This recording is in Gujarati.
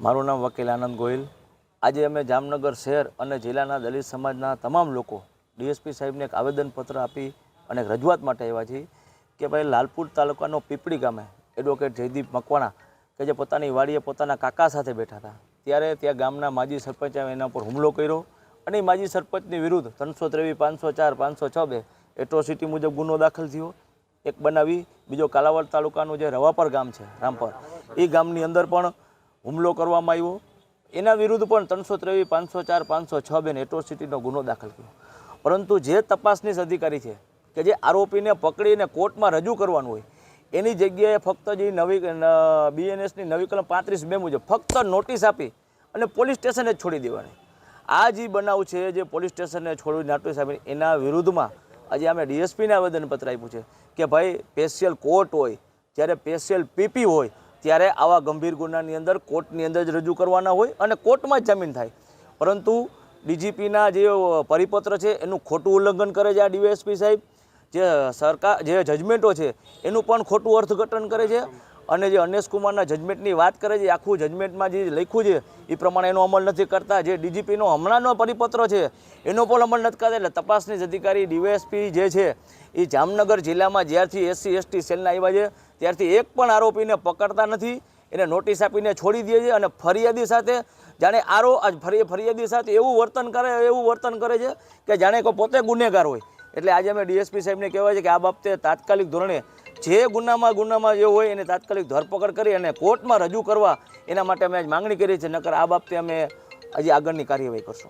મારું નામ વકીલ આનંદ ગોહિલ. આજે અમે જામનગર શહેર અને જિલ્લાના દલિત સમાજના તમામ લોકો ડીએસપી સાહેબને એક આવેદનપત્ર આપી અને રજૂઆત માટે આવ્યા છીએ કે ભાઈ લાલપુર તાલુકાનો પીપળી ગામે એડવોકેટ જયદીપ મકવાણા કે જે પોતાની વાડીએ પોતાના કાકા સાથે બેઠા હતા, ત્યારે ત્યાં ગામના માજી સરપંચે એના પર હુમલો કર્યો અને માજી સરપંચની વિરુદ્ધ ત્રણસો ત્રેવીસ, પાંચસો ચાર, પાંચસો છ બે એટ્રોસિટી મુજબ ગુનો દાખલ થયો. એક બનાવી બીજો કાલાવડ તાલુકાનું જે રવાપર ગામ છે રામપર, એ ગામની અંદર પણ હુમલો કરવામાં આવ્યો. એના વિરુદ્ધ પણ ત્રણસો ત્રેવીસ, પાંચસો ચાર, પાંચસો છ બેન એટ્રોસિટીનો ગુનો દાખલ કર્યો. પરંતુ જે તપાસનીશ અધિકારી છે કે જે આરોપીને પકડીને કોર્ટમાં રજૂ કરવાનું હોય, એની જગ્યાએ ફક્ત જે નવી બીએનએસની નવી કલમ પાંત્રીસ બે મુજબ ફક્ત નોટિસ આપી અને પોલીસ સ્ટેશને જ છોડી દેવાની. આ જે બનાવ છે જે પોલીસ સ્ટેશને છોડી નોટિસ આપી એના વિરુદ્ધમાં આજે અમે ડીએસપીને આવેદનપત્ર આપ્યું છે કે ભાઈ સ્પેશિયલ કોર્ટ હોય, જ્યારે સ્પેશિયલ પીપી હોય ત્યારે આવા ગંભીર ગુનાની અંદર કોર્ટની અંદર જ રજૂ કરવાના હોય અને કોર્ટમાં જ જામીન થાય. પરંતુ ડીજીપીના જે પરિપત્ર છે, એનું ખોટું ઉલ્લંઘન કરે છે આ ડીવાયએસપી સાહેબ, જે સરકાર, જે જજમેન્ટો છે, એનું પણ ખોટું અર્થઘટન કરે છે. અને જે અનેશ કુમારના જજમેન્ટની વાત કરે છે આખું જજમેન્ટમાં જે લખ્યું છે, એ પ્રમાણે એનો અમલ નથી કરતા. જે ડીજીપીનો હમણાંનો પરિપત્ર છે, એનો પણ અમલ નથી કરતા. એટલે તપાસની અધિકારી ડીવાયએસપી જે છે, એ જામનગર જિલ્લામાં જ્યારથી એસસી, એસટી સેલના આવ્યા છે, ત્યારથી એક પણ આરોપીને પકડતા નથી. એને નોટિસ આપીને છોડી દે છે અને ફરિયાદી સાથે જાણે આરો ફરી, ફરિયાદી સાથે એવું વર્તન કરે, એવું વર્તન કરે છે કે જાણે કોઈ પોતે ગુનેગાર હોય. એટલે આજે અમે ડીએસપી સાહેબને કહેવાય છે કે આ બાબતે તાત્કાલિક ધોરણે જે ગુનામાં ગુનામાં જે હોય એને તાત્કાલિક ધરપકડ કરી અને કોર્ટમાં રજૂ કરવા એના માટે અમે આજ માંગણી કરી છે, નકર આ બાબતે અમે હજી આગળની કાર્યવાહી કરશું.